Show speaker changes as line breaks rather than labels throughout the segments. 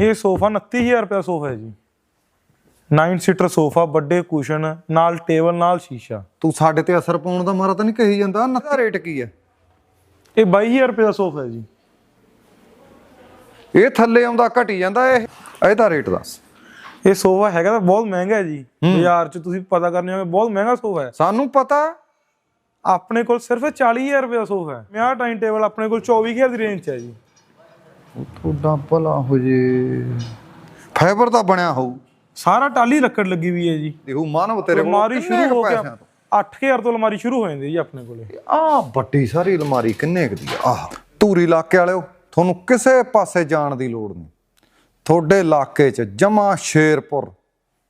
ਇਹ ਸੋਫਾ 29000 ਰੁਪਏ ਸੋਫਾ ਹੈ ਜੀ। 9 ਸੀਟਰ ਸੋਫਾ ਵੱਡੇ ਕੁਸ਼ਨ ਨਾਲ ਟੇਬਲ ਨਾਲ ਸ਼ੀਸ਼ਾ।
ਤੂੰ ਸਾਡੇ ਤੇ ਅਸਰ ਪਾਉਣ ਦਾ ਮਾਰਾ ਤਾਂ ਨਹੀਂ ਕਹੀ ਜਾਂਦਾ? ਨਾ ਰੇਟ ਕੀ ਹੈ?
ਇਹ 22000 ਰੁਪਏ ਦਾ ਸੋਫਾ ਹੈ ਜੀ।
ਇਹ ਥੱਲੇ ਆਉਂਦਾ ਘਟੀ ਜਾਂਦਾ ਇਹ? ਇਹਦਾ ਰੇਟ ਦੱਸ।
ਇਹ ਸੋਫਾ ਹੈਗਾ ਤਾਂ ਬਹੁਤ ਮਹਿੰਗਾ ਹੈ ਜੀ। ਬਾਜ਼ਾਰ 'ਚ ਤੁਸੀਂ ਪਤਾ ਕਰਨੇ ਹੋਗੇ ਬਹੁਤ ਮਹਿੰਗਾ ਸੋਫਾ ਹੈ।
ਸਾਨੂੰ ਪਤਾ?
ਆਪਣੇ ਕੋਲ ਸਿਰਫ 40000 ਰੁਪਏ ਦਾ ਸੋਫਾ ਹੈ। ਮੇਰਾ ਟਾਈਮ ਟੇਬਲ ਆਪਣੇ ਕੋਲ 24000 ਦੀ ਰੇਂਜ 'ਚ ਹੈ ਜੀ।
ਤੁਹਾਡਾ ਭਲਾ ਹੋ ਜੇ। ਫਾਈਬਰ ਦਾ ਬਣਿਆ ਹੋਊ।
ਸਾਰਾ ਟਾਲੀ ਲੱਕੜ ਲੱਗੀ ਹੋਈ ਹੈ ਜੀ।
ਦੇਖੋ ਮਾਨਵ ਤੇਰੇ ਕੋਲ
ਅਲਮਾਰੀ
ਕਿੰਨੇ
ਸ਼ੁਰੂ ਹੋ ਗਿਆ
ਪੈਸਿਆਂ ਤੋਂ?
8000 ਤੋਂ ਅਲਮਾਰੀ ਸ਼ੁਰੂ ਹੋ ਜਾਂਦੀ ਹੈ ਜੀ ਆਪਣੇ ਕੋਲੇ।
ਆਹ ਵੱਡੀ ਸਾਰੀ ਅਲਮਾਰੀ ਕਿੰਨੇ ਕੁ ਦੀ ਆ ਆਹ ਧੂਰੀ ਇਲਾਕੇ ਵਾਲਿਓ ਤੁਹਾਨੂੰ ਕਿਸੇ ਪਾਸੇ ਜਾਣ ਦੀ ਲੋੜ ਨਹੀਂ। ਤੁਹਾਡੇ ਇਲਾਕੇ 'ਚ ਜਮਾ ਸ਼ੇਰਪੁਰ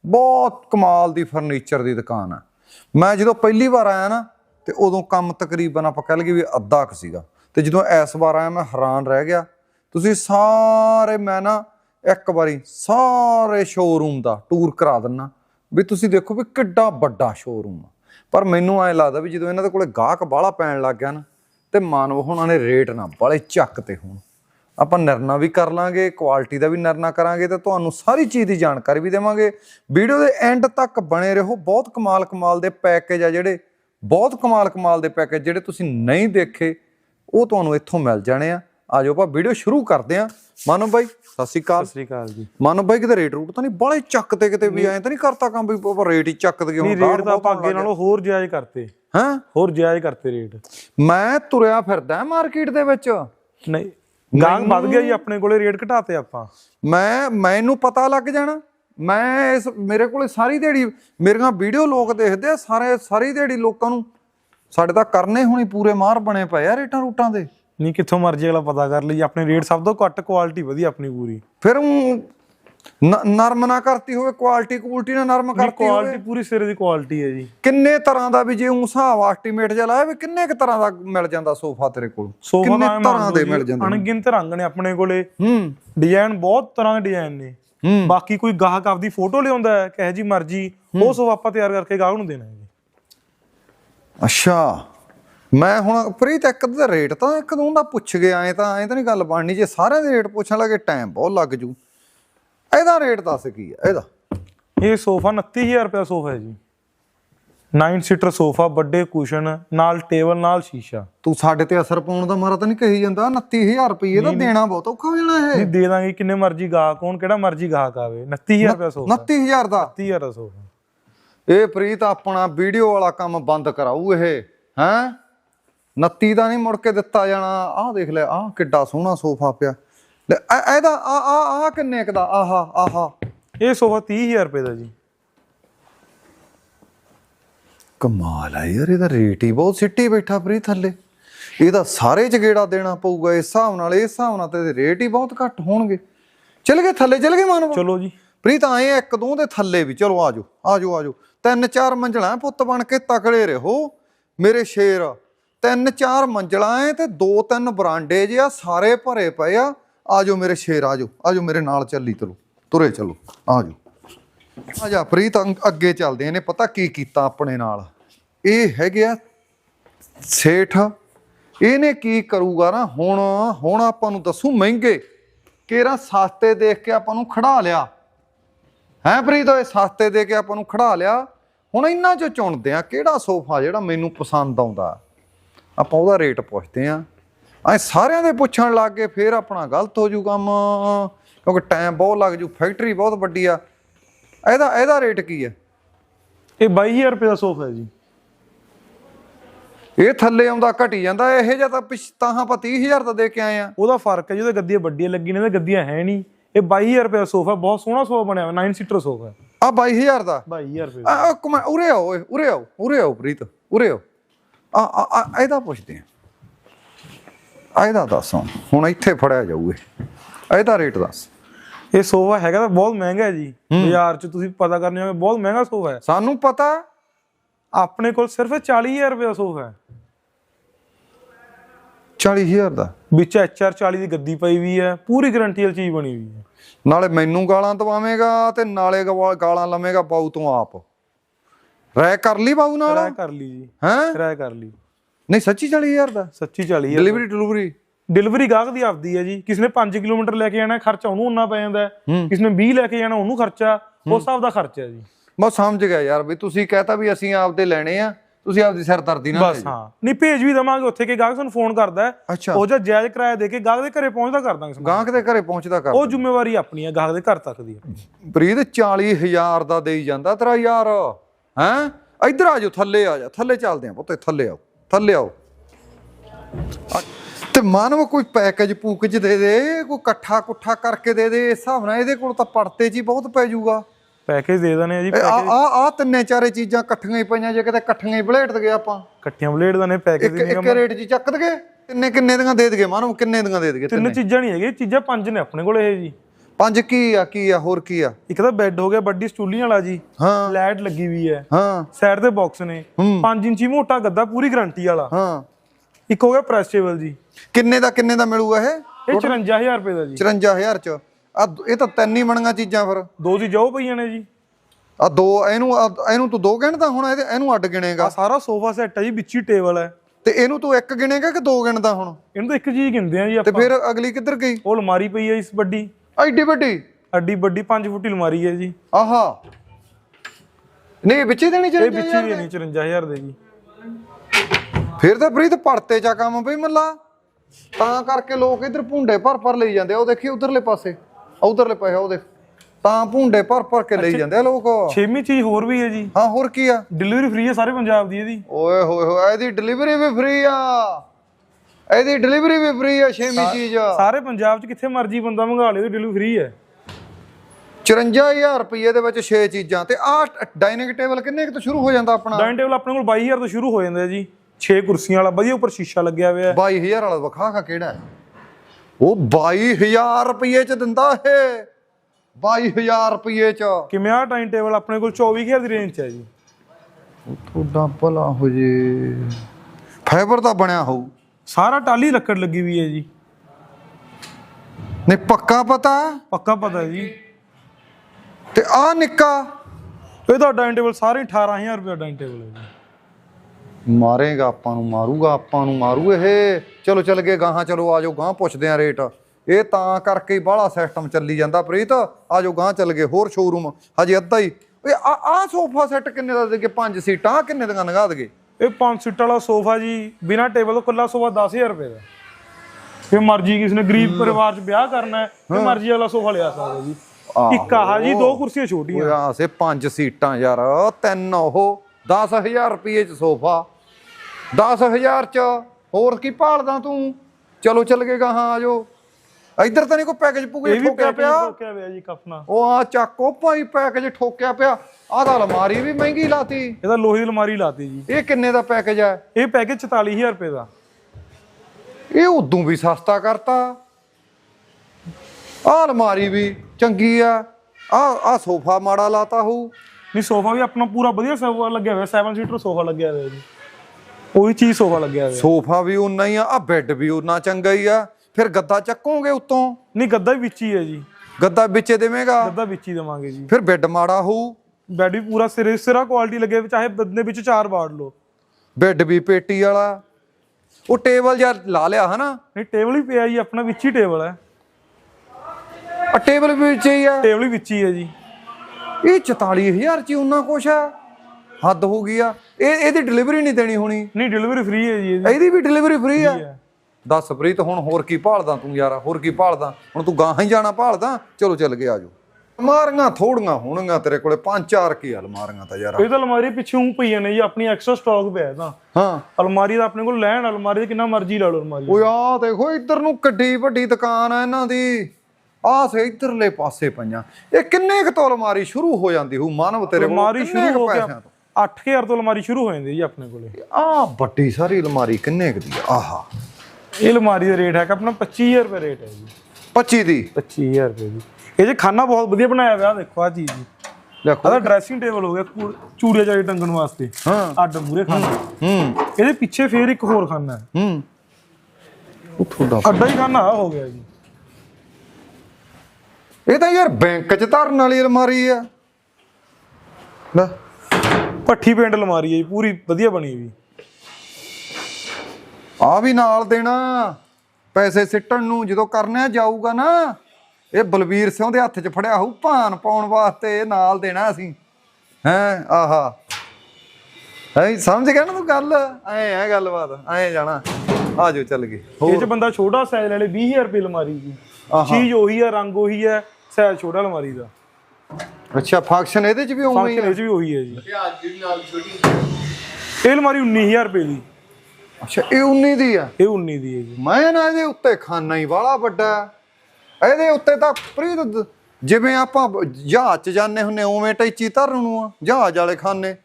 ਬਹੁਤ ਕਮਾਲ ਦੀ ਫਰਨੀਚਰ ਦੀ ਦੁਕਾਨ ਆ ਮੈਂ ਜਦੋਂ ਪਹਿਲੀ ਵਾਰ ਆਇਆ ਨਾ ਤੇ ਉਦੋਂ ਕੰਮ ਤਕਰੀਬਨ ਆਪਾਂ ਕਹਿ ਲਈਏ ਵੀ ਅੱਧਾ ਕੁ ਸੀਗਾ। ਤੇ ਜਦੋਂ ਇਸ ਵਾਰ ਆਇਆ ਮੈਂ ਹੈਰਾਨ ਰਹਿ ਗਿਆ ਤੁਸੀਂ ਸਾਰੇ, ਮੈਂ ਨਾ ਇੱਕ ਵਾਰੀ ਸਾਰੇ ਸ਼ੋਰੂਮ ਦਾ ਟੂਰ ਕਰਾ ਦਿੰਨਾ ਵੀ ਤੁਸੀਂ ਦੇਖੋ ਵੀ ਕਿੱਡਾ ਵੱਡਾ ਸ਼ੋਰੂਮ ਆ। ਪਰ ਮੈਨੂੰ ਐ ਲੱਗਦਾ ਵੀ ਜਦੋਂ ਇਹਨਾਂ ਦੇ ਕੋਲੇ ਗਾਹਕ ਬਾਹਲਾ ਪੈਣ ਲੱਗ ਗਿਆ ਨਾ, ਤੇ ਮਾਨਵ ਉਹਨਾਂ ਨੇ ਰੇਟ ਨਾ ਬਾਲੇ ਚੱਕ ਤੇ ਹੋਣ। ਆਪਾਂ ਨਿਰਣਾ ਵੀ ਕਰ ਲਾਂਗੇ ਕੁਆਲਿਟੀ ਦਾ ਵੀ ਨਿਰਣਾ ਕਰਾਂਗੇ ਤੇ ਤੁਹਾਨੂੰ ਸਾਰੀ ਚੀਜ਼ ਦੀ ਜਾਣਕਾਰੀ ਵੀ ਦੇਵਾਂਗੇ। ਵੀਡੀਓ ਦੇ ਐਂਡ ਤੱਕ ਬਣੇ ਰਹੋ। ਬਹੁਤ ਕਮਾਲ ਕਮਾਲ ਦੇ ਪੈਕੇਜ ਆ ਜਿਹੜੇ, ਬਹੁਤ ਕਮਾਲ ਕਮਾਲ ਦੇ ਪੈਕੇਜ ਜਿਹੜੇ ਤੁਸੀਂ ਨਹੀਂ ਦੇਖੇ, ਉਹ ਤੁਹਾਨੂੰ ਇੱਥੋਂ ਮਿਲ ਜਾਣੇ ਆ। ਆਜੋ ਆਪਾਂ ਵੀਡੀਓ ਸ਼ੁਰੂ ਕਰਦੇ ਆ ਮਾਨਵ ਬਾਈ ਸਤਿ ਸ਼੍ਰੀ ਅਕਾਲ।
ਸਤਿ ਸ੍ਰੀ ਅਕਾਲ ਜੀ।
ਮਾਨਵ ਬਾਈ ਕਿਤੇ ਰੇਟ ਰੂਟ ਤਾਂ ਨਹੀਂ? ਬਾਲੇ ਚੱਕ ਤੇ ਕਿਤੇ ਵੀ ਐਂ ਤਾਂ ਨਹੀਂ ਕਰਤਾ ਕੰਮ ਵੀ ਆਪਾਂ ਰੇਟ ਹੀ ਚੱਕ ਦਈਏ
ਨਹੀਂ ਰੇਟ ਤਾਂ ਆਪਾਂ ਅੱਗੇ ਨਾਲੋਂ ਹੋਰ ਜਾਇਜ਼ ਕਰਤੇ।
ਹਾਂ?
ਹੋਰ ਜਾਇਜ਼ ਕਰਤੇ ਰੇਟ
ਮੈਂ ਤੁਰਿਆ ਫਿਰਦਾ ਮਾਰਕੀਟ ਦੇ ਵਿੱਚ।
ਨਹੀਂ ਗਾਂਗ ਵੱਧ ਗਿਆ ਜੀ ਆਪਣੇ ਕੋਲੇ ਰੇਟ ਘਟਾਤੇ ਆਪਾਂ।
ਮੈਂ ਮੈਨੂੰ ਪਤਾ ਲੱਗ ਜਾਣਾ। ਮੈਂ ਇਸ ਮੇਰੇ ਕੋਲੇ ਸਾਰੀ ਦਿਹਾੜੀ ਮੇਰੀਆਂ ਵੀਡੀਓ ਲੋਕ ਦੇਖਦੇ ਆ ਸਾਰੇ ਸਾਰੀ ਦਿਹਾੜੀ ਲੋਕਾਂ ਨੂੰ ਸਾਡੇ ਤਾਂ ਕਰਨੇ ਹੁਣੀ ਪੂਰੇ ਮਾਰ ਬਣੇ ਪਏ ਆ ਰੇਟਾਂ ਰੂਟਾਂ ਦੇ।
ਨਹੀਂ ਕਿੱਥੋਂ ਮਰਜ਼ੀ ਅਗਲਾ ਪਤਾ ਕਰ ਲਈ ਆਪਣੇ ਰੇਟ ਸਭ ਤੋਂ ਘੱਟ ਕੁਆਲਿਟੀ ਵਧੀਆ ਆਪਣੀ ਪੂਰੀ।
ਫਿਰ ਊਂ ਨ- ਨਰਮ ਨਾ ਕਰਤੀ ਹੋਵੇ ਕੁਆਲਿਟੀ ਕੁਆਲਿਟੀ ਨਾ ਨਰਮ ਕਰਤੀ ਹੋਵੇ।
ਕੁਆਲਿਟੀ ਪੂਰੀ ਸਿਰੇ ਦੀ ਕੁਆਲਿਟੀ ਹੈ ਜੀ।
ਕਿੰਨੇ ਤਰ੍ਹਾਂ ਦਾ ਵੀ ਜੇ ਊਂ ਹਿਸਾਬ ਐਸਟੀਮੇਟ ਜਿਹਾ ਲਾਇਆ ਵੀ ਕਿੰਨੇ ਕ ਤਰ੍ਹਾਂ ਦਾ ਮਿਲ ਜਾਂਦਾ ਸੋਫਾ ਤੇਰੇ ਕੋਲ?
ਸੋਫਾ
ਕਿੰਨੇ ਤਰ੍ਹਾਂ ਦੇ ਮਿਲ ਜਾਂਦੇ ਨੇ?
ਅਣਗਿਣਤ ਰੰਗ ਨੇ ਆਪਣੇ ਕੋਲੇ।
ਹੂੰ।
ਡਿਜ਼ਾਈਨ ਬਹੁਤ ਤਰ੍ਹਾਂ ਦੇ ਡਿਜ਼ਾਈਨ ਨੇ।
ਹੂੰ।
ਬਾਕੀ ਕੋਈ ਗਾਹਕ ਆਪਦੀ ਫੋਟੋ ਲਿਆਉਂਦਾ ਹੈ ਕਹੇ ਜੀ ਮਰਜ਼ੀ ਉਹ ਸੋਫਾ ਆਪਾਂ ਤਿਆਰ ਕਰਕੇ ਗਾਹਕ ਨੂੰ ਦੇਣਾ ਹੈ ਜੀ।
ਅੱਛਾ। ਮੈਂ ਹੁਣ ਪ੍ਰੀਤ ਇੱਕ ਦਾ ਰੇਟ ਤਾਂ ਇੱਕ ਦੋ ਦਾ ਪੁੱਛ ਗਿਆ ਐ ਤਾਂ ਐ ਤਾਂ ਨਹੀਂ ਗੱਲ ਬਣਨੀ ਜੇ ਸਾਰਿਆਂ ਦੇ ਰੇਟ ਪੁੱਛਣ ਲੱਗੇ ਟਾਈਮ ਬਹੁਤ ਲੱਗ ਜੂ। ਇਹਦਾ ਰੇਟ ਦੱਸ ਕੀ ਹੈ ਇਹਦਾ?
ਇਹ ਸੋਫਾ 29000 ਰੁਪਏ ਸੋਫਾ ਹੈ ਜੀ। 9 ਸੀਟਰ ਸੋਫਾ ਵੱਡੇ ਕੁਸ਼ਨ ਨਾਲ ਟੇਬਲ ਨਾਲ ਸ਼ੀਸ਼ਾ।
ਤੂੰ ਸਾਡੇ ਤੇ ਅਸਰ ਪਾਉਣ ਦਾ ਮਾਰਾ ਤਾਂ ਨਹੀਂ ਕਹੀ ਜਾਂਦਾ 29000 ਰੁਪਏ ਦਾ ਦੇਣਾ ਬਹੁਤ ਔਖਾ ਹੋ ਜਾਣਾ
ਨਹੀਂ
ਇਹ
ਦੇ ਦਾਂਗੇ ਕਿੰਨੇ ਮਰਜ਼ੀ ਗਾਹਕ ਹੋਣ ਕਿਹੜਾ ਮਰਜ਼ੀ ਗਾਹਕ ਆਵੇ। 29000 ਰੁਪਏ ਸੋਫਾ।
29000 ਦਾ?
29000 ਦਾ ਸੋਫਾ।
ਇਹ ਪ੍ਰੀਤ ਆਪਣਾ ਵੀਡੀਓ ਵਾਲਾ ਕੰਮ ਬੰਦ ਕਰਾਊ ਇਹ ਹੈ? 29 ਦਾ ਨਹੀਂ ਮੁੜ ਕੇ ਦਿੱਤਾ ਜਾਣਾ। ਆਹ ਦੇਖ ਲੈ ਆਹ ਕਿੱਡਾ ਸੋਹਣਾ ਸੋਫਾ ਪਿਆ। ਲੈ ਇਹ- ਇਹਦਾ ਆ ਆ ਆ ਕਿੰਨੇ ਕੁ ਦਾ? ਆਹਾ ਆਹਾ।
ਇਹ ਸੋਫਾ 30000 ਰੁਪਏ ਦਾ ਜੀ।
ਕਮਾਲ ਆ ਯਾਰ ਇਹਦਾ ਰੇਟ ਹੀ ਬਹੁਤ ਸਿੱਟੀ ਬੈਠਾ ਪ੍ਰੀਤ ਥੱਲੇ। ਇਹਦਾ ਸਾਰੇ ਚ ਗੇੜਾ ਦੇਣਾ ਪਊਗਾ ਇਸ ਹਿਸਾਬ ਨਾਲ ਇਸ ਹਿਸਾਬ ਨਾਲ ਤੇ ਰੇਟ ਹੀ ਬਹੁਤ ਘੱਟ ਹੋਣਗੇ। ਚਲ ਗਏ ਥੱਲੇ ਚਲ ਗਏ ਮਾਨਵ।
ਚਲੋ ਜੀ।
ਪ੍ਰੀਤ ਆਏ ਇੱਕ ਦੋ ਦੇ ਥੱਲੇ ਵੀ। ਚਲੋ ਆਜੋ ਆਜੋ ਆਜੋ ਤਿੰਨ ਚਾਰ ਮੰਜ਼ਲਾਂ ਪੁੱਤ ਬਣ ਕੇ ਤਕੜੇ ਰਹੋ। ਮੇਰੇ ਸ਼ੇਰ ਤਿੰਨ ਚਾਰ ਮੰਜ਼ਲਾਂ ਐ ਤੇ ਦੋ ਤਿੰਨ ਬਰਾਂਡੇ ਜਿਹਾ ਸਾਰੇ ਭਰੇ ਪਏ ਆ। ਆਜੋ ਮੇਰੇ ਸ਼ੇਰ, ਆਜੋ ਆਜੋ ਮੇਰੇ ਨਾਲ ਚੱਲੀ ਚਲੋ ਤੁਰੇ ਚਲੋ, ਆਜੋ। ਜਾ ਪ੍ਰੀਤ ਅੰਗ- ਅੱਗੇ ਚੱਲਦੇ ਇਹਨੇ, ਪਤਾ ਕੀ ਕੀਤਾ ਆਪਣੇ ਨਾਲ? ਇਹ ਹੈਗੇ ਆ ਸੇਠ। ਇਹਨੇ ਕੀ ਕਰੂਗਾ ਨਾ, ਹੁਣ ਹੁਣ ਆਪਾਂ ਨੂੰ ਦੱਸੂ ਮਹਿੰਗੇ। ਕੇਰਾ ਸਸਤੇ ਦੇਖ ਕੇ ਆਪਾਂ ਨੂੰ ਖੜਾ ਲਿਆ? ਹੈ ਪ੍ਰੀਤ ਓਏ ਸਸਤੇ ਦੇ ਕੇ ਆਪਾਂ ਨੂੰ ਖੜਾ ਲਿਆ। ਹੁਣ ਇਹਨਾਂ ਚੋਂ ਚੁਣਦੇ ਆ, ਕਿਹੜਾ ਸੋਫਾ ਜਿਹੜਾ ਮੈਨੂੰ ਪਸੰਦ ਆਉਂਦਾ? ਆਪਾਂ ਉਹਦਾ ਰੇਟ ਪੁੱਛਦੇ ਆ ਐ ਸਾਰਿਆਂ ਦੇ ਪੁੱਛਣ ਲੱਗ ਗਏ ਫੇਰ ਆਪਣਾ ਗਲਤ ਹੋ ਜੂ ਕੰਮ ਕਿਉਂਕਿ ਟਾਈਮ ਬਹੁਤ ਲੱਗ ਜੂ ਫੈਕਟਰੀ ਬਹੁਤ ਵੱਡੀ ਆ। ਇਹਦਾ ਇਹਦਾ ਰੇਟ ਕੀ ਹੈ?
ਇਹ 22000 ਰੁਪਏ ਦਾ ਸੋਫਾ ਹੈ ਜੀ।
ਇਹ ਥੱਲੇ ਆਉਂਦਾ ਘਟੀ ਜਾਂਦਾ ਇਹ ਜਿਹਾ ਤਾਂ ਪਿਛਤਾਹਾਂ ਆਪਾਂ 30000 ਦਾ ਦੇ ਕੇ ਆਏ ਆ।
ਉਹਦਾ ਫ਼ਰਕ ਹੈ ਜੀ ਉਹਦੇ ਗੱਦੀਆਂ ਵੱਡੀਆਂ ਲੱਗੀ ਨੇ ਤੇ ਗੱਦੀਆਂ ਹੈ ਨਹੀਂ। ਇਹ 22000 ਰੁਪਏ ਦਾ ਸੋਫਾ ਬਹੁਤ ਸੋਹਣਾ ਸੋਫਾ ਬਣਿਆ ਹੋਇਆ 9 ਸੀਟਰ ਸੋਫਾ
ਆ 22000 ਦਾ?
22000 ਰੁਪਏ।
ਆ ਉਰੇ ਆਓ ਓਏ ਉਰੇ ਆਓ ਉਰੇ ਆਓ ਪ੍ਰੀਤ ਉਰੇ ਆਓ। ਆ ਇਹਦਾ ਪੁੱਛਦੇ ਆ। ਆ ਇਹਦਾ ਦੱਸ ਹੁਣ। ਇੱਥੇ ਫੜਿਆ ਜਾਊ ਇਹ ਇਹਦਾ ਰੇਟ ਦੱਸ।
ਇਹ ਸੋਫਾ ਹੈਗਾ ਤਾਂ ਬਹੁਤ ਮਹਿੰਗਾ ਹੈ ਜੀ। ਬਾਜ਼ਾਰ 'ਚ ਤੁਸੀਂ ਪਤਾ ਕਰਨੇ ਹੋਗੇ ਬਹੁਤ ਮਹਿੰਗਾ ਸੋਫਾ ਹੈ।
ਸਾਨੂੰ ਪਤਾ।
ਆਪਣੇ ਕੋਲ ਸਿਰਫ 40000 ਰੁਪਏ ਦਾ ਸੋਫਾ ਹੈ।
40000 ਦਾ?
ਵਿੱਚ HR 40 ਦੀ ਗੱਦੀ ਪਈ ਵੀ ਹੈ ਪੂਰੀ ਗਾਰੰਟੀ ਵਾਲੀ ਚੀਜ਼ ਬਣੀ ਹੋਈ ਹੈ।
ਨਾਲੇ ਮੈਨੂੰ ਗਾਲਾਂ ਦਵਾਵੇਂਗਾ ਤੇ ਨਾਲੇ ਗਾਲਾਂ ਲਵੇਂਗਾ ਬਾਊ ਤੋਂ ਆਪ। ਰਹਿ ਕਰ ਲਈ ਬਾਊ ਨਾਲ?
ਕਿਰਾਇਆ ਕਰ ਲਈ ਜੀ।
ਹੈ?
ਕਿਰਾਇਆ ਕਰ ਲਈ।
ਨਹੀਂ ਸੱਚੀ 40000 ਦਾ?
ਸੱਚੀ 40000
ਡਿਲੀਵਰੀ ਡਿਲੀਵਰੀ
ਡਿਲੀਵਰੀ ਗਾਹਕ ਦੀ ਆਪਦੀ ਹੈ ਜੀ। ਕਿਸੇ ਨੇ 5 ਕਿਲੋਮੀਟਰ ਲੈ ਕੇ ਜਾਣਾ ਖਰਚਾ ਉਹਨੂੰ ਉਨਾ ਪੈ ਜਾਂਦਾ ਹੈ। ਕਿਸੇ ਨੇ 20 ਲੈ ਕੇ ਜਾਣਾ ਉਹਨੂੰ ਖਰਚਾ। ਉਸ ਹਿਸਾਬ ਦਾ ਖਰਚਾ ਹੈ ਜੀ।
ਮੈਂ ਸਮਝ ਗਿਆ ਯਾਰ ਵੀ ਤੁਸੀਂ ਕਹਤਾ ਵੀ ਅਸੀਂ ਆਪਦੇ ਲੈਣੇ ਆ ਤੁਸੀਂ ਆਪਦੀ ਸਿਰਦਰਦੀ ਲੈ
ਬਸ ਹਾਂ। ਨਹੀਂ ਭੇਜ ਵੀ ਦਵਾਂਗੇ। ਉੱਥੇ ਕਿ ਗਾਹਕ ਸਾਨੂੰ ਫੋਨ ਕਰਦਾ ਹੈ।
ਅੱਛਾ।
ਉਹ ਜਾਂ ਜਾਇਜ਼ ਕਿਰਾਇਆ ਦੇ ਕੇ ਗਾਹਕ ਦੇ ਘਰੇ ਪਹੁੰਚਦਾ ਕਰ ਦਾਂਗੇ ਸਮਾਨ।
ਗਾਹਕ ਦੇ ਘਰੇ ਪਹੁੰਚਦਾ ਕਰ
ਉਹ ਜ਼ਿੰਮੇਵਾਰੀ ਆਪਣੀ ਹੈ ਗਾਹਕ ਦੇ ਘਰ ਤੱਕ ਦੀ
ਪ੍ਰੀਤ 40000 ਦਾ ਦੇਈ ਜਾਂਦਾ ਤੇਰਾ ਯਾਰ। ਹੈਂ? ਇੱਧਰ ਆ ਜਾਓ ਥੱਲੇ ਆ ਜਾ ਥੱਲੇ ਚੱਲਦੇ ਆ ਪੁੱਤੇ ਥੱਲੇ ਆਓ ਥੱਲੇ ਆਓ। ਤੇ ਮਾਨਵ ਕੋਈ ਪੈਕੇਜ ਪੂਕਜ ਦੇ ਦੇ ਕੋਈ ਇਕੱਠਾ ਕੁੱਠਾ ਕਰਕੇ ਦੇ ਦੇ ਇਸ ਹਿਸਾਬ ਨਾਲ ਇਹਦੇ ਕੋਲ ਤਾਂ ਪੜਤੇ ਜੀ ਬਹੁਤ ਪੈ ਜਾਊਗਾ।
ਪੈਕੇਜ ਦੇ ਦਨੇ ਆ ਜੀ
ਆ ਆ ਆ ਤਿੰਨੇ ਚਾਰੇ ਚੀਜ਼ਾਂ ਇਕੱਠੀਆਂ ਹੀ ਪਈਆਂ ਜੇ ਕਿਤੇ ਇਕੱਠੀਆਂ ਹੀ ਬਲੇਟ ਦਗੇ ਆਪਾਂ।
ਇਕੱਠੀਆਂ ਬਲੇਡ ਦਾ ਨੇ ਪੈਕੇਜ
ਇੱਕ ਇੱਕ ਰੇਟ 'ਚ ਚੱਕ ਦਗੇ ਕਿੰਨੇ ਕਿੰਨੇ ਦੀਆਂ ਦੇ ਦਗੇ ਮਾਨਵ ਕਿੰਨੇ ਦੀਆਂ ਦੇ ਦਗੇ
ਤਿੰਨ ਚੀਜ਼ਾਂ ਨਹੀਂ ਹੈਗੀਆਂ ਚੀਜ਼ਾਂ ਪੰਜ ਨੇ ਆਪਣੇ ਕੋਲ ਇਹ ਜੀ।
ਪੰਜ ਕੀ ਆ ਕੀ ਆ ਹੋਰ ਕੀ ਆ?
ਇੱਕ ਤਾਂ ਬੈੱਡ ਹੋ ਗਿਆ ਵੱਡੀ ਸਟੂਲੀ ਵਾਲਾ ਜੀ।
ਹਾਂ।
ਲਾਈਟ ਲੱਗੀ ਹੋਈ ਹੈ।
ਹਾਂ।
ਸਾਈਡ ਤੇ ਬਾਕਸ ਨੇ।
ਹੂੰ।
5 ਇੰਚੀ ਮੋਟਾ ਗੱਦਾ ਪੂਰੀ ਗਾਰੰਟੀ ਵਾਲਾ।
ਹਾਂ।
ਇੱਕ ਹੋ ਗਿਆ ਪ੍ਰੈਸ ਟੇਬਲ ਜੀ।
ਕਿੰਨੇ ਦਾ ਕਿੰਨੇ ਦਾ ਮਿਲੂਗਾ ਇਹ?
ਇਹ 54000 ਰੁਪਏ ਦਾ ਜੀ।
54000 ਚ। ਆ ਇਹ ਤਾਂ ਤਿੰਨ ਹੀ ਬਣੀਆਂ ਚੀਜ਼ਾਂ ਫਿਰ।
ਦੋ ਜੀ ਜਾਓ ਪਈਆਂ ਨੇ ਜੀ।
ਆ ਦੋ ਇਹਨੂੰ ਇਹਨੂੰ ਤੂੰ ਦੋ ਗਿਣਦਾ ਹੁਣ ਇਹਦੇ ਇਹਨੂੰ ਅੱਡ
ਆ
ਗਿਣੇਗਾ
ਸਾਰਾ ਸੋਫਾ ਸੈੱਟ ਹੈ ਜੀ ਵਿੱਚ ਹੀ ਟੇਬਲ ਹੈ।
ਤੇ ਇਹਨੂੰ ਤੂੰ ਇੱਕ ਗਿਣੇਗਾ ਕਿ ਦੋ ਗਿਣਦਾ ਹੁਣ?
ਇਹਨੂੰ ਤਾਂ ਇੱਕ ਚੀਜ਼ ਗਿਣਦੇ ਆ ਜੀ
ਤੇ
ਆਪਾਂ।
ਫਿਰ ਅਗਲੀ ਕਿੱਧਰ ਗਈ?
ਉਹ ਅਲਮਾਰੀ ਪਈ ਹੈ ਇਸ ਵੱਡੀ।
ਐਡੀ ਵੱਡੀ?
ਅੱਡੀ ਵੱਡੀ 5 ਫੁੱਟੀ ਅਲਮਾਰੀ ਹੈ ਜੀ।
ਆਹਾ। ਨਹੀਂ ਵਿੱਚੇ ਦੇਣੀ
ਇਹ
ਚਾਹੀਦੀ
ਵਿੱਚ ਹੀ ਨਹੀਂ 54000 ਦੇ ਜੀ।
ਫਿਰ ਤਾਂ ਪ੍ਰੀਤ ਪੜਤੇ ਚਾ ਕੰਮ ਬਈ ਮੱਲਾ। ਤਾਂ ਕਰਕੇ ਲੋਕ ਇਧਰ ਭੁੰਡੇ ਭਰ ਭਰ ਲਈ ਜਾਂਦੇ ਆ। ਉਹ ਦੇਖੀ ਉਧਰਲੇ ਪਾਸੇ। ਉਧਰਲੇ ਪਾਸੇ ਉਹ ਦੇਖ। ਤਾਂ ਭੁੰਡੇ ਭਰ ਭਰ ਕੇ ਲਈ ਜਾਂਦੇ ਆ ਲੋਕ।
ਛੇਵੀਂ ਚੀਜ਼ ਹੋਰ ਵੀ ਹੈ ਜੀ।
ਹਾਂ ਹੋਰ ਕੀ ਆ?
ਡਿਲੀਵਰੀ ਫ੍ਰੀ ਹੈ ਸਾਰੇ ਪੰਜਾਬ ਦੀ ਇਹਦੀ।
ਓਏ ਹੋਏ ਹੋਏ ਇਹਦੀ ਡਿਲੀਵਰੀ ਵੀ ਫ੍ਰੀ ਆ। ਇਹਦੀ ਡਿਲੀਵਰੀ ਵੀ ਫ੍ਰੀ ਆ ਛੇਵੀਂ ਚੀਜ਼ ਆ।
ਸਾਰੇ ਪੰਜਾਬ 'ਚ ਕਿੱਥੇ ਮਰਜ਼ੀ ਬੰਦਾ ਮੰਗਾ ਲਿਓ ਡਿਲੀਵਰੀ ਫ੍ਰੀ ਹੈ।
54000 ਰੁਪਏ ਦੇ ਵਿੱਚ 6 ਚੀਜ਼ਾਂ ਤੇ ਆਹ ਡਾਈਨਿੰਗ ਟੇਬਲ ਕਿੰਨੇ ਕੁ ਤੋਂ ਸ਼ੁਰੂ ਹੋ ਜਾਂਦਾ ਆਪਣਾ?
ਡਾਈਨਿੰਗ ਟੇਬਲ ਆਪਣੇ ਕੋਲ 22000 ਤੋਂ ਸ਼ੁਰੂ ਹੋ ਜਾਂਦਾ ਜੀ। 6 ਕੁਰਸੀਆਂ ਵਾਲਾ ਵਧੀਆ ਉੱਪਰ ਸ਼ੀਸ਼ਾ ਲੱਗਿਆ ਹੋਇਆ ਹੈ।
22000 ਵਾਲਾ ਵਿਖਾ ਖਾ ਕਿਹੜਾ ਹੈ? ਉਹ 22000 ਰੁਪਏ ਚ ਦਿੰਦਾ ਇਹ। 22000 ਰੁਪਏ ਚ।
ਕਿਵੇਂ ਆ ਡਾਈਨਿੰਗ ਟੇਬਲ ਆਪਣੇ ਕੋਲ 24000 ਦੀ ਰੇਂਜ 'ਚ ਹੈ ਜੀ।
ਤੁਹਾਡਾ ਭਲਾ ਹੋ ਜੇ। ਫਾਈਬਰ ਦਾ ਬਣਿਆ ਹੋਊ।
ਸਾਰਾ ਟਾਲੀ ਲੱਕੜ ਲੱਗੀ ਹੋਈ ਹੈ ਜੀ।
ਨਹੀਂ ਪੱਕਾ ਪਤਾ?
ਪੱਕਾ ਪਤਾ ਜੀ।
ਤੇ ਆ ਨਿੱਕਾ?
ਇਹ ਤਾਂ ਡਾਈਨਿੰਗ ਟੇਬਲ ਸਾਰੇ 18000 ਰੁਪਏ ਦਾ ਡਾਈਨਿੰਗ ਟੇਬਲ ਹੈ ਜੀ।
ਮਾਰੇਗਾ ਆਪਾਂ ਨੂੰ ਮਾਰੂਗਾ ਆਪਾਂ ਨੂੰ ਮਾਰੂ ਇਹ। ਚਲੋ ਚੱਲ ਗਏ ਗਾਹਾਂ ਚਲੋ ਆਜੋ ਗਾਹਾਂ ਪੁੱਛਦੇ ਆ ਰੇਟ। ਇਹ ਤਾਂ ਕਰਕੇ ਹੀ ਬਾਹਲਾ ਸਿਸਟਮ ਚੱਲੀ ਜਾਂਦਾ ਪ੍ਰੀਤ। ਆਜੋ ਗਾਹਾਂ ਚੱਲ ਗਏ ਹੋਰ ਸ਼ੋਰੂਮ ਹਜੇ ਅੱਧਾ ਹੀ। ਓਏ ਆ ਆ ਸੋਫਾ ਸੈੱਟ ਕਿੰਨੇ ਦਾ ਦੇਗੇ ਪੰਜ ਸੀਟਾਂ ਕਿੰਨੇ ਦੀਆਂ ਨਗਾ ਦਗੇ
ਇਹ 5 ਸੀਟ ਵਾਲਾ ਸੋਫਾ ਜੀ ਬਿਨਾ ਟੇਬਲ ਤੋਂ ਕੁੱਲਾ ਸੋਫਾ 10000 ਰੁਪਏ ਦਾ। ਜੇ ਮਰਜ਼ੀ ਕਿਸੇ ਨੇ ਗਰੀਬ ਪਰਿਵਾਰ 'ਚ ਵਿਆਹ ਕਰਨਾ ਹੈ ਤੇ ਮਰਜ਼ੀ ਵਾਲਾ ਸੋਫਾ ਲਿਆ ਸਕਦਾ ਜੀ। ਇੱਕ ਆਹ ਜੀ ਦੋ ਕੁਰਸੀਆਂ ਛੋਟੀਆਂ।
ਓਏ ਆ ਸੇ ਪੰਜ ਸੀਟਾਂ ਯਾਰ ਤਿੰਨ ਉਹ 10000 ਰੁਪਏ ਚ ਸੋਫਾ। 10000 ਚ ਹੋਰ ਕੀ ਭਾਲਦਾ ਤੂੰ? ਚਲੋ ਚੱਲ ਗਏ ਗਾਹਾਂ ਆਜੋ ਇੱਧਰ ਤਾਂ ਨਹੀਂ ਕੋਈ ਪੈਕੇਜ
ਇਹ ਵੀ
ਠੋਕਿਆ
ਪੈਕੇਜ
ਪਿਆ?
ਜੀ ਕਫਨਾ।
ਉਹ ਆ ਚੱਕੋ ਭਾਈ ਪੈਕੇਜ ਠੋਕਿਆ ਪਿਆ। ਆਹ ਤਾਂ ਅਲਮਾਰੀ ਵੀ ਮਹਿੰਗੀ ਲਾਤੀ।
ਇਹਦਾ ਲੋਹੇ ਦੀ ਅਲਮਾਰੀ ਲਾਤੀ ਜੀ।
ਇਹ ਕਿੰਨੇ ਦਾ ਪੈਕੇਜ ਹੈ
ਇਹ ਪੈਕੇਜ 44000 ਰੁਪਏ ਦਾ।
ਇਹ ਉਦੋਂ ਵੀ ਸਸਤਾ ਕਰਤਾ। ਆਹ ਅਲਮਾਰੀ ਵੀ ਚੰਗੀ ਆ। ਆ ਆ ਸੋਫਾ ਮਾੜਾ ਲਾਤਾ ਹੋਊ
ਨਹੀਂ ਸੋਫਾ ਵੀ ਆਪਣਾ ਪੂਰਾ ਵਧੀਆ ਸੋਫਾ ਲੱਗਿਆ ਹੋਇਆ 7 ਸੀਟਰ ਸੋਫਾ ਲੱਗਿਆ ਹੋਇਆ ਜੀ। ਉਹੀ ਚੀਜ਼ ਸੋਫਾ ਲੱਗਿਆ ਹੋਇਆ।
ਸੋਫਾ ਵੀ ਉਨਾ ਹੀ ਆ ਆ ਬੈੱਡ ਵੀ ਉਨਾ ਚੰਗਾ ਹੀ ਆ। ਫਿਰ ਗੱਦਾ ਚੱਕੋਗੇ ਉੱਤੋਂ?
ਨਹੀਂ ਗੱਦਾ ਵੀ ਵਿੱਚ ਹੀ ਹੈ ਜੀ।
ਗੱਦਾ ਵਿੱਚੇ ਦੇਵੇਂਗਾ?
ਗੱਦਾ ਵਿੱਚ ਹੀ ਦੇਵਾਂਗੇ ਜੀ।
ਫਿਰ ਬੈੱਡ ਮਾੜਾ ਹੋਊ
ਬੈੱਡ ਵੀ ਪੂਰਾ ਸਿਰੇ ਸਿਰਾ ਕੁਆਲਿਟੀ ਲੱਗੇ ਚਾਹੇ ਬੰਦੇ ਵਿੱਚ ਚਾਰ ਬਾੜ ਲਓ।
ਬੈੱਡ ਵੀ ਪੇਟੀ ਵਾਲਾ। ਉਹ ਟੇਬਲ ਯਾਰ ਲਾ ਲਿਆ ਹਨਾ?
ਨਹੀਂ ਟੇਬਲ ਹੀ ਪਿਆ ਜੀ ਆਪਣਾ ਵਿੱਚ ਹੀ ਟੇਬਲ ਹੈ।
ਆ ਟੇਬਲ ਵੀ ਵਿੱਚ ਹੀ ਆ।
ਟੇਬਲ ਹੀ ਵਿੱਚ ਹੀ ਹੈ ਜੀ।
ਇਹ 44000 ਚ ਉਨਾ ਕੁਛ ਆ। ਹੱਦ ਹੋ ਗਈ ਆ। ਇਹ ਇਹਦੀ ਡਿਲੀਵਰੀ ਨਹੀਂ ਦੇਣੀ ਹੋਣੀ।
ਨਹੀਂ ਡਿਲੀਵਰੀ ਫ੍ਰੀ ਹੈ ਜੀ ਇਹਦੀ।
ਇਹਦੀ ਵੀ ਡਿਲੀਵਰੀ ਫ੍ਰੀ ਆ।
ਹੈ।
ਦੱਸ ਪ੍ਰੀਤ ਹੁਣ ਹੋਰ ਕੀ ਭਾਲਦਾ ਤੂੰ ਯਾਰ? ਹੋਰ ਕੀ ਭਾਲਦਾ? ਹੁਣ ਤੂੰ ਗਾਹਾਂ ਹੀ ਜਾਣਾ ਭਾਲਦਾ? ਚਲੋ ਚੱਲ ਗਏ ਆਜੋ ਅਲਮਾਰੀਆਂ ਥੋੜੀਆਂ ਹੋਣਗੀਆਂ ਤੇਰੇ ਕੋਲੇ ਪੰਜ ਚਾਰ ਕੀ ਅਲਮਾਰੀਆਂ ਤਾਂ ਯਾਰ।
ਇਹ ਤਾਂ ਅਲਮਾਰੀ ਪਿੱਛੋਂ ਪਈਆਂ ਨੇ ਜੀ ਆਪਣੀ ਐਕਸਟਰਾ ਸਟਾਕ ਪਿਆ ਇਹਦਾ
ਹਾਂ।
ਅਲਮਾਰੀ ਦਾ ਆਪਣੇ ਕੋਲ ਲੈਣ ਅਲਮਾਰੀ ਦਾ ਕਿੰਨਾ ਮਰਜ਼ੀ ਲਾ ਲਓ ਅਲਮਾਰੀ।
ਓਏ ਆ ਦੇਖੋ ਇੱਧਰ ਨੂੰ ਕਿੱਡੀ ਵੱਡੀ ਦੁਕਾਨ ਆ ਇਹਨਾਂ ਦੀ। ਆਹ ਸੇ ਇੱਧਰਲੇ ਪਾਸੇ ਪਈਆਂ। ਇਹ ਕਿੰਨੇ ਕੁ ਤੋਂ ਅਲਮਾਰੀ ਸ਼ੁਰੂ ਹੋ ਜਾਂਦੀ ਹੂ ਮਾਨਵ ਤੇਰੇ ਕੋਲ
ਅਲਮਾਰੀ ਸ਼ੁਰੂ
ਕੁ
ਹੋ ਗਿਆ।
ਤੋਂ?
8000 ਤੋਂ ਅਲਮਾਰੀ ਸ਼ੁਰੂ ਹੋ ਜਾਂਦੀ ਜੀ ਆਪਣੇ ਕੋਲੇ।
ਆਹ ਵੱਡੀ ਸਾਰੀ ਅਲਮਾਰੀ ਕਿੰਨੇ ਕੁ ਦੀ ਆ? ਆਹਾ।
ਇਹ ਅਲਮਾਰੀ ਦਾ ਰੇਟ ਹੈ ਆਪਣਾ 25000 ਰੁਪਏ ਰੇਟ ਹੈ ਜੀ।
25 ਦੀ?
25000 ਰੁਪਏ ਜੀ ਇਹ ਜੇ ਖਾਨਾ ਬਹੁਤ ਵਧੀਆ ਬਣਾਇਆ ਹੋਇਆ ਦੇਖੋ ਆ ਚੀਜ਼ ਜੀ।
ਦੇਖੋ।
ਆਹ ਡਰੈਸਿੰਗ ਟੇਬਲ ਹੋ ਗਿਆ ਕੂ- ਚੂੜੇ ਟੰਗਣ ਵਾਸਤੇ।
ਹਾਂ।
ਅੱਡ ਮੂਰੇ ਖਾਨਾ।
ਹੂੰ
ਇਹਦੇ ਪਿੱਛੇ ਫੇਰ ਇੱਕ ਹੋਰ ਖਾਨਾ ਹੈ।
ਹੂੰ। ਉਹ ਤੁਹਾਡਾ
ਅੱਡਾ ਹੀ ਖਾਨਾ ਆ ਹੋ ਗਿਆ ਜੀ।
ਇਹ ਤਾਂ ਯਾਰ ਬੈਂਕ 'ਚ ਧਰਨ ਵਾਲੀ ਅਲਮਾਰੀ ਆ। ਲੈ।
ਪੱਠੀ ਪੇਂਟ ਅਲਮਾਰੀ ਹੈ ਜੀ ਪੂਰੀ ਵਧੀਆ ਬਣੀ ਹੋਈ।
ਆ ਵੀ ਨਾਲ ਦੇਣਾ। ਪੈਸੇ ਸਿੱਟਣ ਨੂੰ ਜਦੋਂ ਕਰਨਾ ਜਾਊਗਾ ਨਾ। ਇਹ ਬਲਵੀਰ ਸਿੰਘ ਦੇ ਹੱਥ 'ਚ ਫੜਿਆ ਹੋਊ ਭਾਨ ਪਾਉਣ ਵਾਸਤੇ ਇਹ ਨਾਲ ਦੇਣਾ ਅਸੀਂ। ਹੈ ਆਹਾ। ਹੈ ਸਮਝ ਗਿਆ ਨਾ ਤੂੰ ਗੱਲ? ਐ ਹੈ ਗੱਲਬਾਤ ਐ ਜਾਣਾ। ਆ ਜਾਓ ਚੱਲ ਗਏ।
ਇਹ ਚ ਬੰਦਾ ਛੋਟਾ ਸਾਈਜ਼ ਲੈ ਲੇ 20000 ਰੁਪਏ ਅਲਮਾਰੀ ਦੀ।
ਆਹਾ।
ਚੀਜ਼ ਉਹੀ ਹੈ ਰੰਗ ਉਹੀ ਹੈ ਸਾਈਜ਼ ਛੋਟਾ ਅਲਮਾਰੀ ਦਾ।
ਅੱਛਾ ਫੰਕਸ਼ਨ ਇਹਦੇ 'ਚ ਵੀ ਉਵੇਂ ਹੀ
ਫੰਕਸ਼ਨ
ਆ
ਇਹ ਚ ਵੀ ਉਹੀ ਹੈ ਜੀ। ਇਹ ਅਲਮਾਰੀ 19000 ਰੁਪਏ ਦੀ।
ਅੱਛਾ ਇਹ 19 ਦੀ ਆ?
ਇਹ 19 ਦੀ ਹੈ ਜੀ।
ਮੈਂ ਨਾ ਇਹਦੇ ਉੱਤੇ ਖਾਨਾ ਹੀ ਵਾਲਾ ਵੱਡਾ। ਇਹਦੇ ਉੱਤੇ ਤਾਂ ਪ੍ਰੀਤ ਜਿਵੇਂ ਆਪਾਂ ਜਹਾਜ਼ 'ਚ ਜਾਂਦੇ ਹੁੰਨੇ ਉਵੇਂ ਟੈਚੀ ਧਰਨ ਨੂੰ ਆ ਜਹਾਜ਼ ਵਾਲੇ ਖਾਨੇ।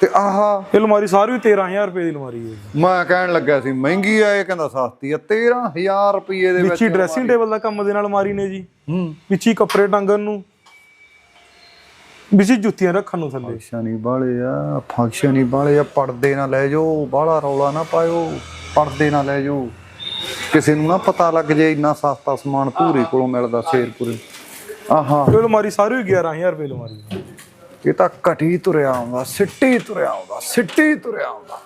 ਤੇ ਆਹਾ
ਇਹ ਅਲਮਾਰੀ ਸਾਰੀ 13000 ਰੁਪਏ ਦੀ ਅਲਮਾਰੀ ਹੈ।
ਮੈਂ ਕਹਿਣ ਲੱਗਾ ਸੀ ਮਹਿੰਗੀ ਆ ਇਹ ਕਹਿੰਦਾ ਸਸਤੀ ਆ। 13000 ਰੁਪਏ ਦੇ
ਵਿੱਚ
ਵਿੱਚ
ਡਰੈਸਿੰਗ ਟੇਬਲ ਦਾ ਕੰਮ ਦੇ ਨਾਲ ਅਲਮਾਰੀ ਨੇ ਜੀ।
ਹੂੰ।
ਵਿੱਚ ਹੀ ਕੱਪੜੇ ਟੰਗਣ ਨੂੰ। ਵਿੱਚ ਜੁੱਤੀਆਂ ਰੱਖਣ ਨੂੰ ਥੱਲੇ।
ਫੰਕਸ਼ਨ ਹੀ ਬਾਲੇ ਆ ਫੰਕਸ਼ਨ ਹੀ ਬਾਲੇ ਆ ਪਰਦੇ ਨਾ ਲੈ ਜਾਓ ਬਾਹਲਾ ਰੌਲਾ ਨਾ ਪਾਇਓ ਪਰਦੇ ਨਾ ਲੈ ਜਾਓ। ਕਿਸੇ ਨੂੰ ਨਾ ਪਤਾ ਲੱਗ ਜੇ ਇੰਨਾ ਸਸਤਾ ਸਮਾਨ ਧੂਰੀ ਕੋਲੋਂ ਮਿਲਦਾ ਸ਼ੇਰਪੁਰੇ। ਆਹਾ।
ਇਹ ਅਲਮਾਰੀ ਸਾਰੀ 11000 ਰੁਪਏ ਅਲਮਾਰੀ
ਇਹ ਤਾਂ ਘਟੀ ਤੁਰਿਆ ਆਉਂਦਾ ਸਿੱਟੀ ਤੁਰਿਆ ਆਉਂਦਾ ਸਿੱਟੀ ਤੁਰਿਆ ਆਉਂਦਾ।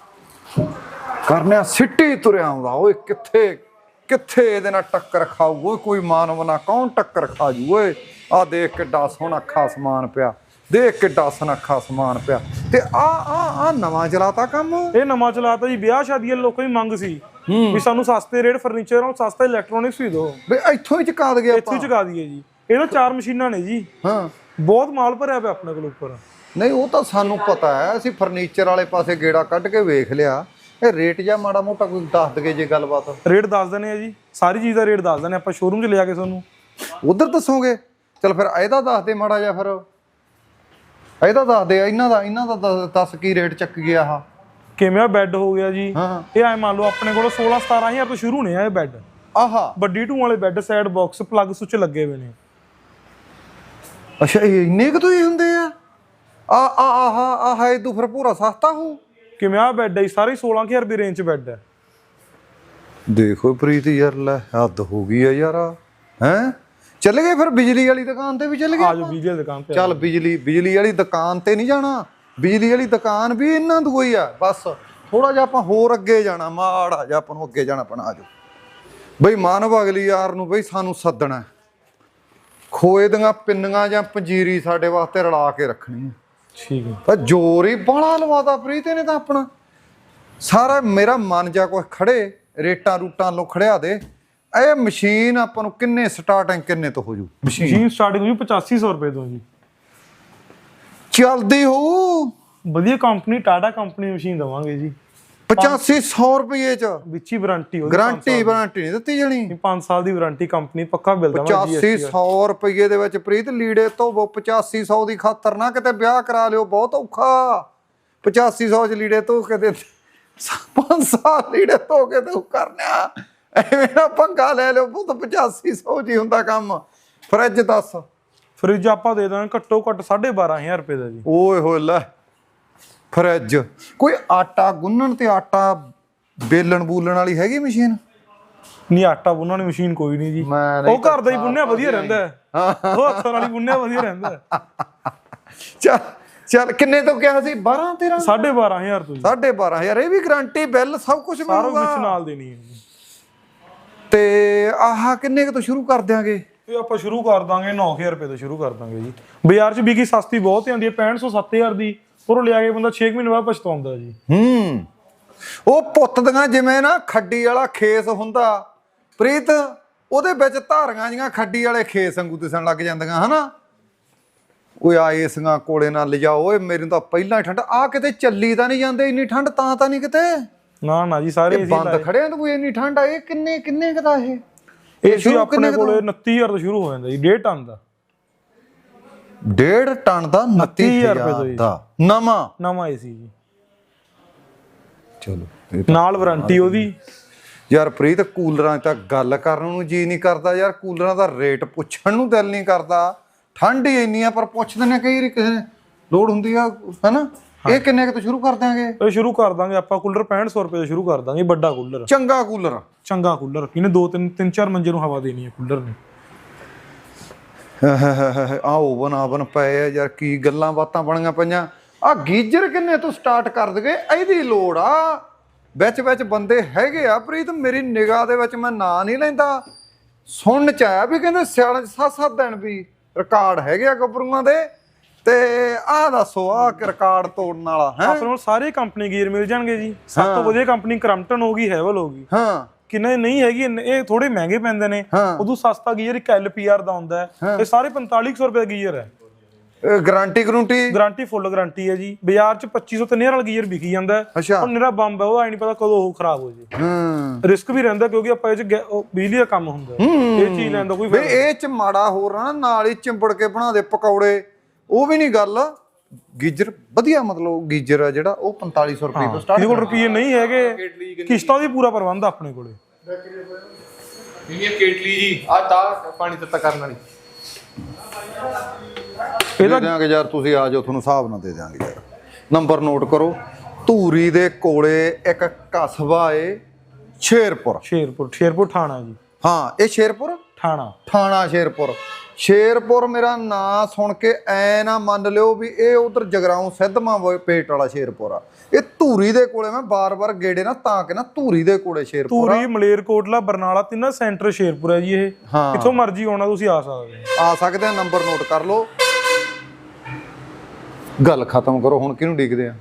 ਕਰਨਿਆ ਸਿੱਟੀ ਤੁਰਿਆ ਆਉਂਦਾ ਓਏ ਕਿੱਥੇ ਕਿੱਥੇ ਇਹਦੇ ਨਾਲ ਟੱਕਰ ਖਾਊ? ਓਏ ਕੋਈ ਮਾਨਵ ਨਾ ਕੌਣ ਟੱਕਰ ਖਾ ਜੂ? ਓਏ ਆ ਦੇਖ ਕਿੱਡਾ ਸੋਹਣਾ ਅੱਖਾ ਸਮਾਨ ਪਿਆ ਦੇਖ ਕਿੱਡਾ ਸਨੱਖਾ ਸਮਾਨ ਪਿਆ। ਤੇ ਆ ਆ ਆ ਨਵਾਂ ਚਲਾਤਾ ਕੰਮ?
ਇਹ ਨਵਾਂ ਚਲਾਤਾ ਜੀ ਵਿਆਹ ਸ਼ਾਦੀਆਂ ਲੋਕਾਂ ਦੀ ਮੰਗ ਸੀ। ਵੀ ਸਾਨੂੰ ਸਸਤੇ ਰੇਟ ਫਰਨੀਚਰ ਨਾਲ ਸਸਤਾ ਇਲੈਕਟ੍ਰੋਨਿਕਸ ਵੀ ਦਿਓ।
ਬਈ ਇੱਥੋਂ ਹੀ ਚਕਾ ਦਗੇ
ਇੱਥੇ ਹੀ ਚੁਕਾ ਦਈਏ ਜੀ। ਇਹਨਾਂ ਚਾਰ ਮਸ਼ੀਨਾਂ ਨੇ ਜੀ।
ਹਾਂ।
ਬਹੁਤ ਮਾਲ ਭਰਿਆ ਪਿਆ ਆਪਣੇ ਕੋਲ ਉੱਪਰ।
ਨਹੀਂ ਉਹ ਤਾਂ ਸਾਨੂੰ ਪਤਾ ਹੈ। ਅਸੀਂ ਫਰਨੀਚਰ ਵਾਲੇ ਪਾਸੇ ਗੇੜਾ ਕੱਢ ਕੇ ਵੇਖ ਲਿਆ। ਇਹ ਰੇਟ ਜਾਂ ਮਾੜਾ ਮੋਟਾ ਕੋਈ ਦੱਸ ਦਗੇ ਜੇ ਗੱਲਬਾਤ।
ਰੇਟ ਦੱਸ ਦਿੰਦੇ ਆ ਜੀ। ਸਾਰੀ ਚੀਜ਼ ਦਾ ਰੇਟ ਦੱਸ ਦਿੰਦੇ ਆਪਾਂ ਸ਼ੋਰੂਮ 'ਚ ਲਿਆ ਕੇ ਤੁਹਾਨੂੰ।
ਉਧਰ ਦੱਸੋਗੇ? ਚਲ ਫਿਰ ਇਹਦਾ ਦੱਸ ਦੇ ਮਾੜਾ ਜਿਹਾ ਫਿਰ। ਇਹਦਾ ਦੱਸ ਦੇ ਇਹਨਾਂ ਦਾ ਇਹਨਾਂ ਦਾ ਦੱਸ- ਦੱਸ ਕੀ ਰੇਟ ਚੱਕ ਗਿਆ ਆਹ।
ਕਿਵੇਂ ਆ ਬੈੱਡ ਹੋ ਗਿਆ ਜੀ?
ਹਾਂ
ਇਹ ਐ ਮੰਨ ਲਓ ਆਪਣੇ ਕੋਲ 16 17000 ਤੋਂ ਸ਼ੁਰੂ ਨੇ ਆ ਇਹ ਬੈੱਡ
ਆਹਾ।
ਵੱਡੀ ਢੂ ਵਾਲੇ bed side box plug switch ਲੱਗੇ ਹੋਏ ਨੇ।
ਅੱਛਾ ਇਹ ਇੰਨੇ ਕੁ ਤੋਂ ਹੀ ਹੁੰਦੇ ਆ? ਆ ਆ ਆਹਾ ਆਹਾ ਇਹ ਤੋਂ ਫਿਰ ਪੂਰਾ ਸਸਤਾ ਹੋ?
ਕਿਵੇਂ ਆ ਬੈੱਡ ਹੈ ਸਾਰੇ 16000 ਰੁਪਏ ਰੇਂਜ ਬੈੱਡ ਹੈ
ਦੇਖੋ ਪ੍ਰੀਤ ਯਾਰ ਲੈ ਹੱਦ ਹੋ ਗਈ ਆ ਯਾਰ ਹੈ? ਚੱਲ ਗਏ ਫਿਰ ਬਿਜਲੀ ਵਾਲੀ ਦੁਕਾਨ ਤੇ ਵੀ ਚੱਲ
ਆ
ਗਏ
ਜਾਓ ਬਿਜਲੀ ਦੁਕਾਨ ਤੇ
ਚੱਲ ਬਿਜਲੀ ਬਿਜਲੀ ਵਾਲੀ ਦੁਕਾਨ ਤੇ ਨਹੀਂ ਜਾਣਾ? ਬਿਜਲੀ ਵਾਲੀ ਦੁਕਾਨ ਵੀ ਇਹਨਾਂ ਦੀ ਹੀ ਆ ਬਸ। ਥੋੜਾ ਜਿਹਾ ਆਪਾਂ ਹੋਰ ਅੱਗੇ ਜਾਣਾ ਮਾੜਾ ਜਿਹਾ ਆਪਾਂ ਨੂੰ ਅੱਗੇ ਜਾਣਾ ਪੈਣਾ ਆਜੋ ਬਈ ਮਾਨਵ ਅਗਲੀ ਯਾਰ ਨੂੰ ਬਈ ਸਾਨੂੰ ਸੱਦਣਾ। ਖੋਏ ਦੀਆਂ ਪਿੰਨੀਆਂ ਜਾਂ ਪੰਜੀਰੀ ਸਾਡੇ ਵਾਸਤੇ ਰਲਾ ਕੇ ਰੱਖਣੀ
ਠੀਕ ਹੈ।
ਤਾਂ ਜ਼ੋਰ ਹੀ ਬਾਹਲਾ ਲਵਾਦਾ ਪ੍ਰੀਤ ਨੇ ਤਾਂ ਆਪਣਾ। ਸਾਰਾ ਮੇਰਾ ਮਨ ਜਾ ਕੋਈ ਖੜੇ ਰੇਟਾਂ ਰੂਟਾਂ ਲੋ ਖੜਿਆ ਦੇ। ਇਹ ਮਸ਼ੀਨ ਆਪਾਂ ਨੂੰ ਕਿੰਨੇ ਸਟਾਰਟਿੰਗ ਕਿੰਨੇ ਤੋਂ ਹੋ ਜੂ? ਮਸ਼ੀਨ
ਸਟਾਰਟਿੰਗ ਹੋਈ 8500 ਰੁਪਏ ਤੋਂ ਜੀ।
ਚੱਲਦੀ ਹੋਊ
ਵਧੀਆ ਕੰਪਨੀ ਟਾਟਾ ਕੰਪਨੀ ਮਸ਼ੀਨ ਦਵਾਂਗੇ ਜੀ।
8500 ਰੁਪਏ ਚ?
ਵਿੱਚ ਹੀ ਵਾਰੰਟੀ ਹੋਗੀ
ਗਾਰੰਟੀ ਵਾਰੰਟੀ ਨਹੀਂ ਦਿੱਤੀ ਜਾਣੀ?
5 ਸਾਲ ਦੀ ਵਾਰੰਟੀ ਕੰਪਨੀ ਪੱਕਾ ਬਿੱਲ ਦਵਾਂਗੇ
8500 ਰੁਪਏ ਦੇ ਵਿੱਚ ਪ੍ਰੀਤ ਲੀੜੇ ਤੋਂ 8500 ਦੀ ਖਾਤਰ ਨਾ ਕਿਤੇ ਵਿਆਹ ਕਰਾ ਲਿਓ ਬਹੁਤ ਔਖਾ। 8500 ਚ ਲੀੜੇ ਤੋਂ ਕਿਤੇ 5 ਸਾਲ ਲੀੜੇ ਤੋਂ ਕੇ ਤੂੰ ਕਰਨਾ। ਐਵੇਂ ਨਾ ਪੰਗਾ ਲੈ ਲਿਓ ਬਹੁਤ 8500 ਜੀ ਹੁੰਦਾ ਕੰਮ। ਫਰਿੱਜ ਦੱਸ।
ਫ੍ਰਿਜ ਆਪਾਂ ਦੇ ਦਾਂਗੇ ਘੱਟੋ ਘੱਟ 12500 ਰੁਪਏ ਦਾ ਜੀ।
ਓਏ ਹੋਏ ਲੈ ਫਰਿੱਜ। ਕੋਈ ਆਟਾ ਗੁੰਨਣ ਤੇ ਆਟਾ ਬੇਲਣ ਬੂਲਣ ਵਾਲੀ ਹੈਗੀ ਮਸ਼ੀਨ?
ਨਹੀਂ ਆਟਾ ਗੁੰਨਣ ਵਾਲੀ ਮਸ਼ੀਨ ਕੋਈ ਨਹੀਂ ਜੀ। ਉਹ ਘਰ ਦਾ ਹੀ ਗੁੰਨਿਆ ਵਧੀਆ ਰਹਿੰਦਾ ਹੈ। ਉਹ ਹੱਥਾਂ ਨਾਲ ਹੀ ਗੁੰਨਿਆ ਵਧੀਆ ਰਹਿੰਦਾ ਹੈ।
ਚੱਲ ਕਿੰਨੇ ਤੋਂ ਕਿਹਾ ਸੀ? 12 13
12500 ਤੋਂ ਜੀ।
ਸਾਢੇ 12000 ਇਹ ਵੀ ਗਾਰੰਟੀ ਬਿੱਲ ਸਭ ਕੁਝ
ਸਾਰਾ
ਮਿਲੂਗਾ।
ਵਿੱਚ ਨਾਲ ਦੇਣੀ ਹੈ
ਤੇ ਆਹ ਕਿੰਨੇ ਕੁ ਤੋਂ ਸ਼ੁਰੂ ਕਰ ਦਿਆਂਗੇ?
ਇਹ ਆਪਾਂ ਸ਼ੁਰੂ ਕਰ ਦਾਂਗੇ 9000 ਰੁਪਏ ਤੋਂ ਸ਼ੁਰੂ ਕਰ ਦਾਂਗੇ ਜੀ। ਬਾਜ਼ਾਰ 'ਚ ਵਿਕੀ ਸਸਤੀ ਬਹੁਤ ਆਉਂਦੀ ਹੈ 6500 7000 ਦੀ। ਉਹ ਲਿਆ ਕੇ ਬੰਦਾ 6 ਮਹੀਨੇ ਬਾਅਦ ਪਛਤਾਉਂਦਾ ਜੀ।
ਹੂੰ। ਉਹ ਪੁੱਤ ਦੀਆਂ ਜਿਵੇਂ ਨਾ ਖੱਡੀ ਵਾਲਾ ਖੇਸ ਹੁੰਦਾ ਪ੍ਰੀਤ ਉਹਦੇ ਵਿੱਚ ਧਾਰੀਆਂ ਜੀਆਂ ਖੱਡੀ ਵਾਲੇ ਖੇਸ ਵਾਂਗੂ ਦਿਸਣ ਲੱਗ ਜਾਂਦੀਆਂ ਹਨਾ? ਓਏ ਆ ਏਸੀਆਂ ਕੋਲੇ ਨਾਲ ਲਿਜਾਓ ਓਏ ਮੈਨੂੰ ਤਾਂ ਪਹਿਲਾਂ ਹੀ ਠੰਡ ਆ ਕਿਤੇ ਚੱਲੀ ਤਾਂ ਨਹੀਂ ਜਾਂਦੇ ਇੰਨੀ ਠੰਡ ਤਾਂ ਤਾਂ ਨਹੀਂ ਕਿਤੇ?
ਨਾ ਨਾ ਜੀ ਸਾਰੇ
ਇਹ ਬੰਦ ਖੜਿਆਂ ਤੋਂ ਕੋਈ ਇੰਨੀ ਠੰਡ ਆ ਇਹ ਕਿੰਨੇ ਕਿੰਨੇ ਕਦਾ ਇਹ?
ਜੀ
ਸ਼ੁਰੂ
ਆਪਣੇ
ਕਿੰਨੇ ਕੁ
ਕੋਲ 29000 ਤੋਂ ਸ਼ੁਰੂ ਹੋ ਜਾਂਦਾ ਜੀ 1.5 ਟਨ ਦਾ।
ਡੇਢ ਟਨ ਦਾ
29,000
29000
ਰੁਪਏ
ਦਾ। ਨਵਾਂ?
ਨਵਾਂ ਏਸੀ ਜੀ।
ਚਲੋ ਇਹ
ਨਾਲ ਵਾਰੰਟੀ ਉਹਦੀ।
ਯਾਰ ਪ੍ਰੀਤ ਕੂਲਰਾਂ 'ਚ ਤਾਂ ਗੱਲ ਕਰਨ ਨੂੰ ਜੀ ਨਹੀਂ ਕਰਦਾ। ਯਾਰ ਕੂਲਰਾਂ ਦਾ ਰੇਟ ਪੁੱਛਣ ਨੂੰ ਦਿਲ ਨਹੀਂ ਕਰਦਾ। ਠੰਡ ਹੀ ਇੰਨੀ ਆ ਪਰ ਪੁੱਛਦੇ ਨੇ ਕਈ ਵਾਰੀ ਕਿਸੇ ਨੇ। ਲੋੜ ਹੁੰਦੀ ਆ ਹੈਨਾ? ਇਹ ਕਿੰਨੇ ਕੁ ਤੋਂ ਸ਼ੁਰੂ ਕਰ ਦਿਆਂਗੇ?
ਇਹ ਸ਼ੁਰੂ ਕਰ ਦਾਂਗੇ ਆਪਾਂ ਕੂਲਰ 6500 ਰੁਪਏ ਤੋਂ ਸ਼ੁਰੂ ਕਰ ਦਾਂਗੇ ਵੱਡਾ ਕੂਲਰ।
ਚੰਗਾ ਕੂਲਰ।
ਚੰਗਾ ਕੂਲਰ ਇਹਨੇ ਦੋ ਤਿੰਨ ਤਿੰਨ ਚਾਰ ਮੰਜੇ ਨੂੰ ਹਵਾ ਦੇਣੀ ਹੈ ਕੂਲਰ ਨੇ।
ਆ ਓਵਨ ਆਵਨ ਪਏ ਆ ਯਾਰ ਕੀ ਗੱਲਾਂ ਬਾਤਾਂ ਬਣੀਆਂ ਪਈਆਂ। ਆ ਗੀਜਰ ਕਿੰਨੇ ਤੋਂ ਸਟਾਰਟ ਕਰ ਦਗੇ? ਇਹਦੀ ਲੋੜ ਆ। ਵਿੱਚ ਵਿੱਚ ਬੰਦੇ ਹੈਗੇ ਆ ਪ੍ਰੀਤ ਮੇਰੀ ਨਿਗਾਹ ਦੇ ਵਿੱਚ ਮੈਂ ਨਾਂ ਨਹੀਂ ਲੈਂਦਾ। ਸੁਣਨ ਚ ਆਇਆ ਵੀ ਕਹਿੰਦੇ ਸਿਆਲਾਂ ਚ ਸੱਤ ਸੱਤ ਦਿਨ ਵੀ ਰਿਕਾਰਡ ਹੈਗੇ ਆ ਗੱਭਰੂਆਂ ਦੇ। ਤੇ ਆਹ ਦੱਸੋ ਆਹ ਰਿਕਾਰਡ ਤੋੜਨ ਵਾਲਾ ਹੈ?
ਆਪਣੇ ਕੋਲ ਸਾਰੇ ਕੰਪਨੀ ਗੀਅਰ ਮਿਲ ਜਾਣਗੇ ਜੀ। ਸਭ ਤੋਂ ਵਧੀਆ ਕੰਪਨੀ ਕ੍ਰਮਟਨ ਹੋਗੀ ਹੈਵਲ ਹੋਗੀ
ਹਾਂ
ਕਿੰਨੇ ਨਹੀਂ ਹੈਗੀ ਇਹ ਥੋੜੇ ਮਹਿੰਗੇ ਪੈਂਦੇ ਨੇ। ਉਦੋਂ ਸਸਤਾ ਗੀਅਰ ਇੱਕ ਐਲਪੀਆਰ ਦਾ ਹੁੰਦਾ ਹੈ। ਇਹ ਸਾਰੇ 4500 ਰੁਪਏ ਦਾ ਗੀਅਰ ਹੈ।
Guarantee guarantee
guarantee full guarantee ਹੈ ਜੀ। ਬਾਜ਼ਾਰ 'ਚ 2500 ਤੇ ਵਾਲਾ ਗੀਅਰ ਵਿਕੀ ਜਾਂਦਾ ਹੈ। ਉਹ ਨਿਹਰਾ ਬੰਬ ਹੈ ਉਹ ਆਈ ਨਹੀਂ ਪਤਾ ਕਦੋਂ ਉਹ ਖਰਾਬ ਹੋ ਜੇ।
ਹੂੰ।
ਰਿਸਕ ਵੀ ਰਹਿੰਦਾ ਕਿਉਂਕਿ ਆਪਾਂ ਇਹ 'ਚ ਬਿਜਲੀ ਦਾ ਕੰਮ ਹੁੰਦਾ। ਇਹ ਚੀਜ਼ ਲੈਣ ਦਾ ਕੋਈ
ਇਹ ਚ ਮਾੜਾ ਹੋਰ ਨਾ ਨਾਲ ਹੀ ਚਿੰਬੜ ਕੇ ਬਣਾ ਦੇ ਪਕੌੜੇ। ਉਹ ਵੀ ਨਹੀਂ ਗੱਲ ਗੀਜਰ ਵਧੀਆ ਮਤਲਬ ਗੀਜਰ ਆ ਜਿਹੜਾ ਉਹ 4500 ਰੁਪਏ ਤੋਂ ਸਟਾਰਟ
ਇਹਦੇ ਕੋਲ ਰੁਪਏ ਨਹੀਂ ਹੈਗੇ। ਕਿਸ਼ਤਾਂ ਦੀ ਪੂਰਾ ਪ੍ਰਬੰਧ ਆ ਆਪਣੇ ਕੋਲੇ।
ਨਹੀਂ ਇਹ ਕੇਟਲੀ ਜੀ ਆ ਤਾਂ ਪਾਣੀ ਤੱਤਾ ਕਰਨ ਵਾਲੀ।
ਦੇ ਦਿਆਂਗੇ ਯਾਰ ਤੁਸੀਂ ਆ ਜਾਓ ਤੁਹਾਨੂੰ ਹਿਸਾਬ ਨਾਲ ਦੇ ਦਿਆਂਗੇ ਯਾਰ। ਨੰਬਰ ਨੋਟ ਕਰੋ ਧੂਰੀ ਦੇ ਕੋਲੇ ਇੱਕ ਕਸਬਾ ਏ ਸ਼ੇਰਪੁਰ।
ਸ਼ੇਰਪੁਰ ਸ਼ੇਰਪੁਰ ਥਾਣਾ ਜੀ।
ਹਾਂ ਇਹ ਸ਼ੇਰਪੁਰ?
ਥਾਣਾ।
ਥਾਣਾ ਸ਼ੇਰਪੁਰ। ਸ਼ੇਰਪੁਰ ਮੇਰਾ ਨਾਂ ਸੁਣ ਕੇ ਐ ਨਾ ਮੰਨ ਲਿਓ ਵੀ ਇਹ ਉਧਰ ਜਗਰਾਉਂ ਸਿੱਧਵਾਂ ਵ- ਪੇਟ ਵਾਲਾ ਸ਼ੇਰਪੁਰ ਆ। ਇਹ ਧੂਰੀ ਦੇ ਕੋਲੇ ਮੈਂ ਬਾਰ-ਬਾਰ ਗੇੜੇ ਨਾ ਤਾਂ ਕਿ ਨਾ ਧੂਰੀ ਦੇ ਕੋਲੇ ਸ਼ੇਰਪੁਰ ਆ।
ਧੂਰੀ ਮਲੇਰਕੋਟਲਾ ਬਰਨਾਲਾ ਤਿੰਨਾਂ ਸੈਂਟਰ ਸ਼ੇਰਪੁਰ ਹੈ ਜੀ ਇਹ। ਕਿੱਥੋਂ ਮਰਜ਼ੀ ਆਉਣਾ ਤੁਸੀਂ ਆ ਸਕਦੇ
ਆ ਸਕਦੇ ਆ ਨੰਬਰ ਨੋਟ ਕਰ ਲਓ। ਗੱਲ ਖਤਮ ਕਰੋ ਹੁਣ ਕਿਹਨੂੰ ਡੀਕਦੇ ਆ?